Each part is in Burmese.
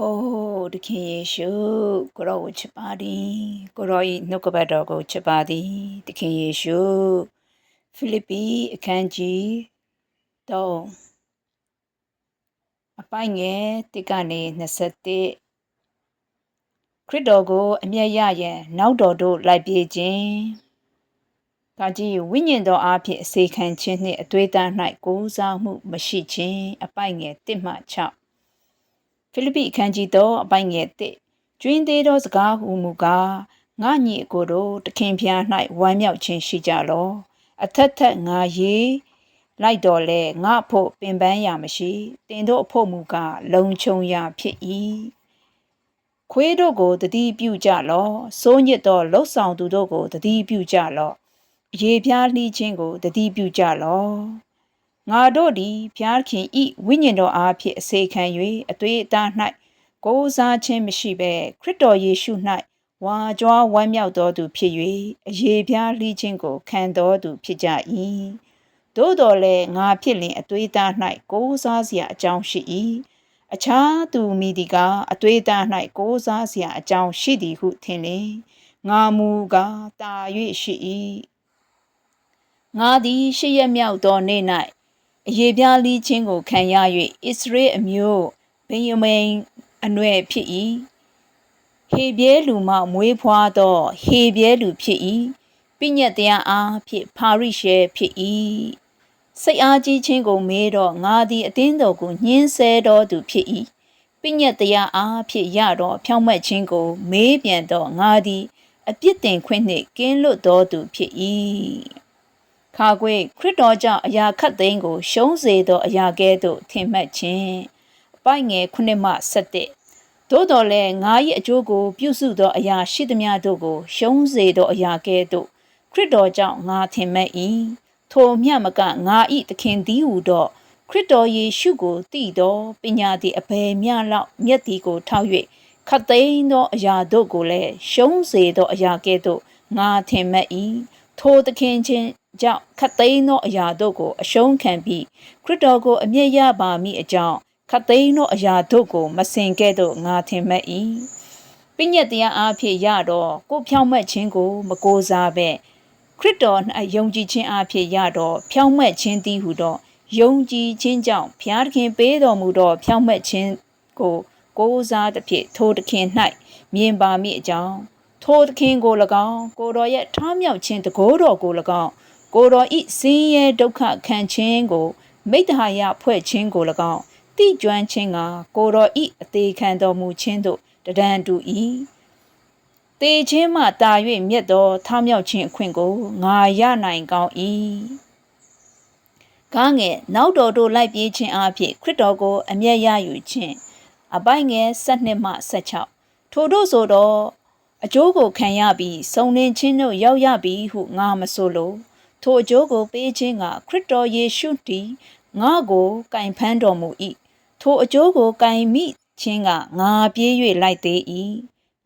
အိုးတခင်ယေရှုကိုရောကိုချစ်ပါသည်ကိုရောဤနှုတ်ကပတ်တော်ကိုချစ်ပါသည်တခင်ယေရှုဖိလိပ္ပိအခန်းကြီး3အပိုင်းငယ်1ကနေ21ခရစ်တော်ကို အမျက်ရရန်နောက်တော်တို့လိုက်ပြေးခြင်းဒါကြီးဝိညာဉ်တော်အားဖြင့်အစေခံခြင်းနှင့်အသွေးသား၌ကိုးစားမှုမရှိခြင်းအပိုင်းငယ်1မှ6 ဖိလိပ္ပိအခန်းကြီး3အပိုင်းငယ်1ကျွင်းသေးသောစကားဟုမူကားငါညီအကိုတို့တခင်ဖျား၌ဝမ်းမြောက်ခြင်းရှိကြလောအထက်ထက်ငါရေးလိုက်တော်လဲငါဖို့ပင်ပန်းရာမရှိတင်တို့အဖို့မူကားလုံခြုံရာဖြစ်၏ခွေးတို့ကိုတတိပြုကြလောစိုးညစ်သောလှုပ်ဆောင်သူတို့ကိုတတိပြုကြလောရေပြားလှီးခြင်းကိုတတိပြုကြလော ငါတို့သည်ဖျားခင်ဤဝိညာဉ်တော်အားဖြင့်အစေခံ၍အသွေးအသား၌ကိုးစားခြင်းမရှိဘဲခရစ်တော်ယေရှု၌ဝါကြွားဝမ်းမြောက်တော်သူဖြစ်၍အယေပြားလှီးခြင်းကိုခံတော်သူဖြစ်ကြ၏သို့တော်လည်းငါဖြစ်လင်အသွေးသား၌ကိုးစားစရာအကြောင်းရှိ၏အခြားသူမိဒီကအသွေးသား၌ကိုးစားစရာအကြောင်းရှိသည်ဟုထင်လင်ငါမူကားတာ၍ရှိ၏ငါသည်ရှစ်ရက်မြောက်သောနေ့၌ အယေပြားလီးခြင်းကိုခံရ၍ဣသရေအမျိုးဗင်ယမိန်အနွယ်ဖြစ်၏ဟေဘဲလူမှမွေးဖွားသော ဟေဘဲလူဖြစ်၏ပိညတ်တရားအားဖြင့်ဖာရိရှဲဖြစ်၏စိတ်အားကြီးခြင်းကိုမေးတော့ငါသည်အတင်းတော်ကိုညှင်းဆဲတော်သူဖြစ်၏ပိညတ်တရားအားဖြင့်ရတော့ဖြောင့်မတ်ခြင်းကို မေးပြန်တော့ငါသည်အပြစ်တင်ခွင့်နှင့်ကင်းလွတ်တော်သူဖြစ်၏ ခါခွေခရစ်တော်ကြောင့်အရာခတ်သိမ်းကို ရှုံးစေသောအရာကဲ့သို့ထင်မှတ်ခြင်းအပိုက်ငယ်ခုနှစ်မှ7သို့တော်လည်းငါ၏အကျိုးကို ပြုစုသောအရာရှိသမျှတို့ကို ရှုံးစေသောအရာကဲ့သို့ခရစ်တော်ကြောင့်ငါထင်မှတ်၏ထိုမြတ်မကငါ၏သခင်သည်ဟူသောခရစ်တော်ယေရှုကိုတည်သောပညာသည်အဘယ်မျှလောက်မြတ်သည်ကိုထောက်၍ခတ်သိမ်းသောအရာတို့ကိုလည်းရှုံးစေသောအရာကဲ့သို့ငါထင်မှတ်၏ထိုသခင်ချင်း ကြောင့်ခတ်သိမ်းသောအရာတို့ကိုအရှုံးခံပြီးခရစ်တော်ကိုအမျက်ရပါမိအကြောင်းခတ်သိမ်းသောအရာတို့ကိုမစင်ကဲ့သို့ငါထင်မှတ်၏ပညတ်တရားအားဖြင့်ရတော့ကိုဖြောင်းမှတ်ခြင်းကို မကိုးစားပဲခရစ်တော်၌ယုံကြည်ခြင်းအားဖြင့်ရတော့ဖြောင်းမှတ်ခြင်းသည်ဟုသောယုံကြည်ခြင်းကြောင့်ဘုရားသခင်ပေးတော်မူသောဖြောင်းမှတ်ခြင်းကိုကိုးစားသဖြင့်ထိုသခင်၌မြင်ပါမိအကြောင်းထိုသခင်ကို၎င်းကိုတော်ရဲ့ထားမြောက်ခြင်းတကိုးတော်ကို၎င်း ကိုတော်ဤစင်းရဲဒုက္ခခံခြင်းကို မိတ္တဟာယဖွဲ့ခြင်းကို၎င်းတိကျွမ်းခြင်းကကိုတော်ဤအသေးခံတော်မူခြင်းတို့တဒံတူ၏တေခြင်းမှတာ၍မြတ်သောထားမြောက်ခြင်းအခွင့်ကိုငါရနိုင်ကောင်း၏ကားငယ်နောက်တော်တို့လိုက်ပြေးခြင်းအဖြစ်ခရစ်တော်ကို အမျက်ရယူခြင်းအပိုင်ငယ်7မှ16ထို့တို့ဆိုတော့အကျိုးကိုခံရပြီးစုံလင်ခြင်းတို့ရောက်ရပြီဟုငါမဆိုလို ထိုအကျိုးကိုပေးခြင်းကခရစ်တော်ယေရှုတည်ငါကိုကင်ဖန်းတော်မူ၏ထိုအကျိုးကိုကင်မိခြင်းကငါပြေး၍လိုက်သေး၏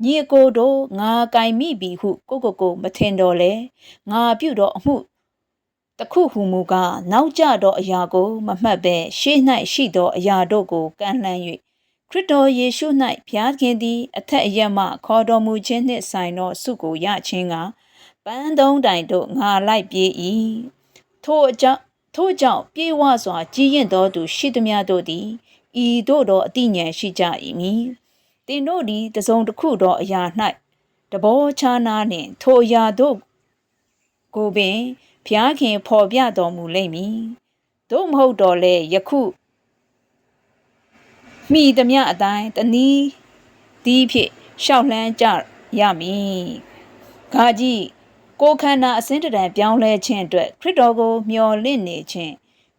ညီအကိုတို့ငါကင်မိပြီဟုကိုကိုကိုမထင်တော်လဲငါပြုတော်အမှုတခုဟုမူကားနောက်ကျသောအရာကို မမှတ်ဘဲရှေ့၌ရှိသောအရာတို့ကိုကန့်လန့်၍ခရစ်တော်ယေရှု၌ဘုရားခင်သည်အထက်အရမှခေါ်တော်မူခြင်းနှင့်ဆိုင်သောဆုကိုရခြင်းက ပန်းသုံးတိုင်တို့ငါလိုက်ပြေး၏ထို့အကြောင်းထို့ကြောင့်ပြေးဝစွာကြီးရင်တော်သူရှိသမျှတို့သည်ဤတို့သောအတိညာရှိကြ၏မည်တင်တို့သည်တစုံတစ်ခုသောအရာ၌တဘောချာနာနှင့်ထိုအရာတို့ကိုပင်ဖျားခင်ဖော်ပြတော်မူလိမ့်မည်တို့မဟုတ်တော့လေယခုမိသမျှအတိုင်းတနည်းဒီဖြင့်ရှောက်လှမ်းကြရမည်ဂါကြီး ကိုခန္ဓာအစင်းတံပြောင်းလဲခြင်းအတွက်ခရစ်တော်ကိုမျှော်လင့်နေခြင်း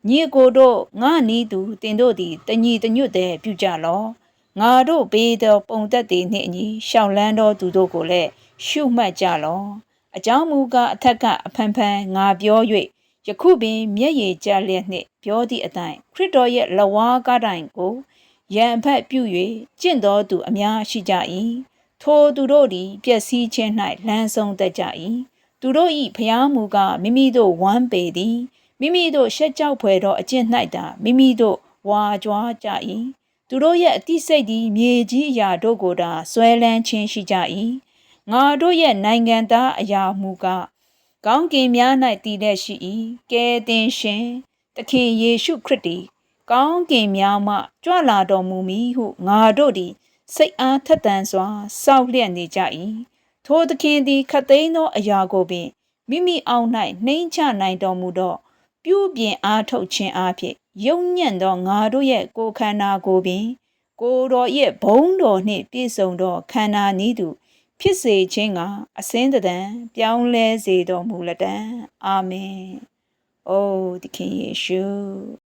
ညီကိုတို့ငါနီးသူတင်တို့သည်တညီတညွတ်တဲ့ပြုကြလောငါတို့ပေးသောပုံသက်သည်နှင့်အညီရှောက်လန်းသောသူတို့ကိုလည်းရှုမှတ်ကြလောအကြောင်းမူကားအထက်ကအဖန်ဖန်ငါပြော၍ယခုပင်မျက်ရည်ကျလျက်နှင့်ပြောသည့်အတိုင်းခရစ်တော်ရဲ့လဝါကားတိုင်ကိုရန်ဖက်ပြု၍ကျင့်တော်သူအများရှိကြ၏ထိုသူတို့သည်ပျက်စီးခြင်း၌လမ်းဆုံးတတ်ကြ၏ သူတို့၏ဖျားမူကမိမိတို့ဝမ်းပေသည်မိမိတို့ရှက်ကြောက်ဖွယ်သောအကျင့်၌သာမိမိတို့ဝါကြွားကြ၏သူသူတို့ရဲ့အတိစိတ်သည်မြေကြီးအရာတို့ကိုသာဆွဲလန်းခြင်းရှိကြ၏ငါတို့ရဲ့နိုင်ငံသားအရာမူကားကောင်းကင်များ၌တည်တဲ့ရှိ၏ကဲတင်ရှင်သခင်ယေရှုခရစ်သည်ကောင်းကင်များမှကြွလာတော်မူမည်ဟုငါတို့သည်စိတ်အားထက်သန်စွာစောင့်လျက်နေကြ၏ ထိုသခင်သည်ခတ်သိမ်းသောအရာကိုပင်မိမိအောင်၌နှိမ့်ချနိုင်တော်မူသောပြုပြင်အားထုတ်ခြင်းအဖြစ်ယုံညံ့သောငါတို့ရဲ့ကိုယ်ခန္ဓာကိုပင် ကိုယ်တော်ရဲ့ဘုန်းတော်နှင့်ပြည့်စုံသောခန္ဓာနည်းတူဖြစ်စေခြင်းကအစင်းတံပြောင်းလဲစေတော်မူလက်တံအာမင်။အိုးသခင်ယေရှု